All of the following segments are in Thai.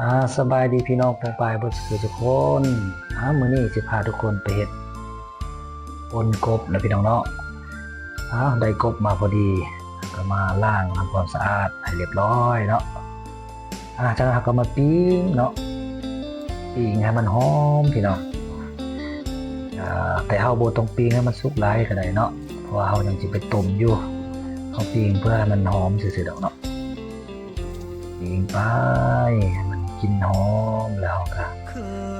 อ่าสบายดีพี่น้องปองปายบิดสุทุกคนอ่ามือนี้สิพาทุกคนไปเฮ็ดปนกบนะพี่น้องเนาะอ่าได้กบมาพอดี ก็มาล้างทำความสะอาดให้เรียบร้อยเนาะอ่าจากนั้นเราก็มาปิ้งเนาะปิ้งให้มันหอมพี่น้องอ่าแต่เฮาโบต้องปิ้งให้มันสุกหลายก็ได้เนาะเพราะว่าเฮายังสิไปต้มอยู่เฮาปิ้งเพื่อให้มันหอมซื่อๆดอกเนาะยิงไป กินหอมแล้วก็เค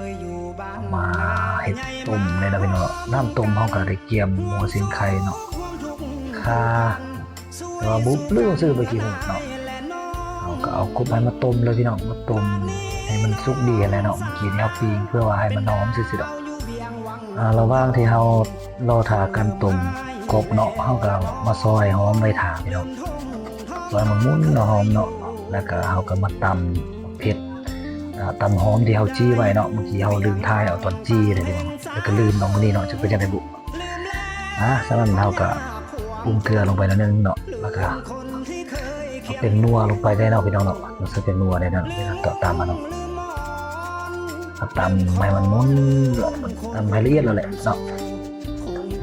ยอยู่บ้านมาเห็ดต้มในนะพี่น้องน้ำต้มเขาก็ได้เกียมหมูสิงไข่เนาะค่าแต่ว่าบุ๊บเรื่องซื้อไปกี่หกเนาะเราก็เอากบให้มาต้มเลยพี่น้องมาต้มให้มันสุกดีอะไรเนาะเมื่อกี้นี่เอาปิ้งเพื่อว่าให้มันหอมซื่อๆดอกอ่าระหว่างที่เรารอถากันต้มกบเนาะเขาก็มาซอยหอมไว้ถาพี่น้องซอยมันมุนเนาะหอมเนาะแล้วก็เขาก็มาตำเผ็ด ตำหอมที่เขาจี้ไว้เนาะเมื่อกี้เขาลืมทายเอาตอนจี้เลยพี่น้องแล้วก็ลืมน้องนี่เนาะจะเป็นยังไงบุอะสำหรับเขาก็ปรุงเกลือลงไปแล้วนึงเนาะแล้วก็เอาเป็นนัวลงไปได้เนาะพี่น้องเนาะมันจะเป็นนัวได้เนาะเวลาต่อตามมาเนาะเอาตำให้มันมุนตำให้ละเอียดแล้วแหละเนาะ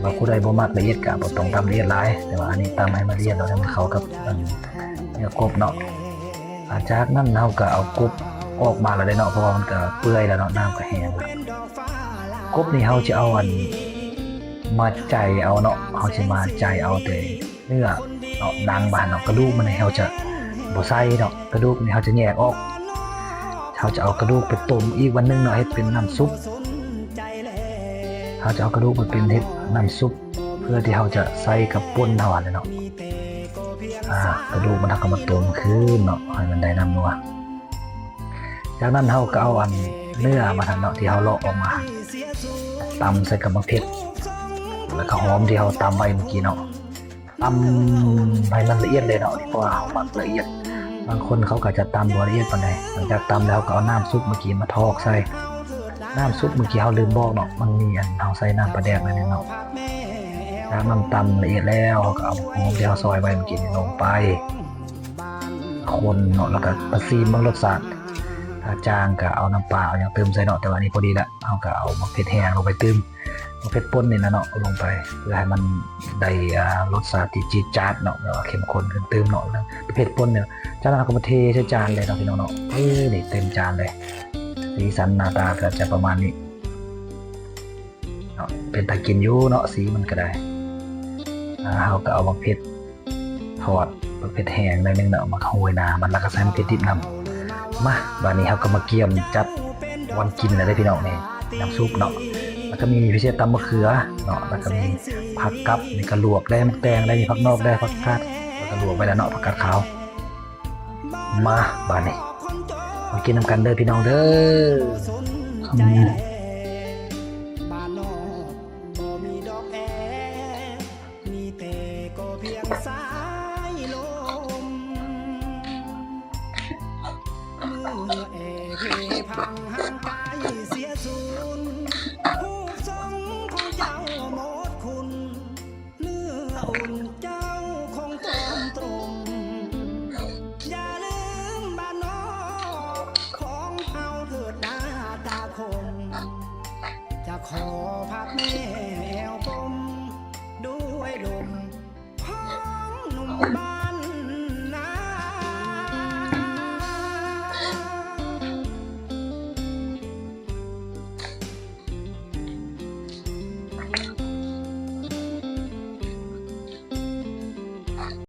ว่าผู้ใดบ่มักละเอียดก็บ่ต้องตำละเอียดหลาย แต่ว่าอันนี้ตำให้มันละเอียดแล้วให้มันเข้ากับอันเนื้อกบเนาะจากนั้นเราก็เอากบ ออกมาแล้วได้เนาะเพราะว่ามันก็เปื่อยแล้วเนาะน้ำก็แห้งแล้วกบนี่เขาจะเอาอันมาใจเอาเนาะเขาจะมาใจเอาแต่เนื้อเนาะดังบานเนาะกระดูกมันเขาจะบ่ใส่เนาะกระดูกนี่เขาจะแยกออกเขาจะเอากระดูกไปต้มอีกวันหนึงเนาะให้เป็นน้ำซุปเขาจะเอากระดูกไปเป็นเฮ็ดน้ำซุป เพื่อที่เขาจะใส่กับป่นเท่านั้นเนาะอ่ากระดูกมันทักก็มาต้มขึ้นเนาะให้มันได้น้ำนัว จากนั้นเราก็เอาอันเนื้อมาทันเนาะที่เราเลาะออกมาตำใส่กับมะเขือแล้วก็หอมที่เราตำไว้เมื่อกี้เนาะตำให้มันละเอียดเลยเนาะเพราะว่าเรามักละเอียด บางคนเขาก็จะตำบ่ละเอียดปานใดหลังจากตำแล้วก็เอาน้ำซุปเมื่อกี้มาทอกใส่น้ำซุปเมื่อกี้เราลืมบอกเนาะมันมีอันเราใส่น้ำปลาแดกนั่นเองเนาะน้ำมันตำละเอียดแล้วเราก็เอาหอมที่เราซอยไว้เมื่อกี้ลงไปคนเนาะแล้วก็ประซีมบางรสชาติ ถ้าจางก็เอาน้ำปลาเอาอย่างเติมใส่เนาะแต่ว่านี่พอดีละเอาก็เอามะเขือแห้งลงไปเติมมะเขือป่นนี่นะเนาะลงไปเพื่อให้มันได้รสชาติจี๊ดจ๊าดเนาะแบบว่าเข้มข้นขึ้นเติมเนาะแล้วเผ็ดป่นเนี่ยจานั้นเราก็มาเทใส่จานเลยเนาะพี่น้องเนาะเออนี่เต็มจานเลยสีสันหน้าตาก็จะประมาณนี้เนาะเป็นตากินอยู่เนาะสีมันก็ได้อ่าเราก็เอามาเผ็ดทอดมาเผ็ดแห้งหน่อยนึงเนาะมาโรยหนามันแล้วก็ใส่มะเขือดิบนำ มาบานนี้เราก็มาเกี่ยมจัดวันกินเลยได้พี่น้องนี่ยน้ำซุปเนาะแล้วก็มีพิเศษตำมะเขือเนาะแล้วก็มีผักกับนี่ก็ลวกได้มักแตงได้มีผักนอกได้ผักกาดแล้วก็ลวกไปแล้วเนาะผักกาดขาวมาบานนี้มากินน้ำกันเด้อพี่น้องเด้อคำนี้ามีดอกแอมีแต่ก็เพียงสายลม เมื่อแอเพพังห่างไกลเสียสูญผู้ทรงของเจ้าหมดคุณ เนื้ออุ่นเจ้าคงตรมตรมอย่าลืมบ้านนอกของเฮาเถิดนาตาคมจะขอพักแม่แอวปมด้วยลมของหนุ่มบ้า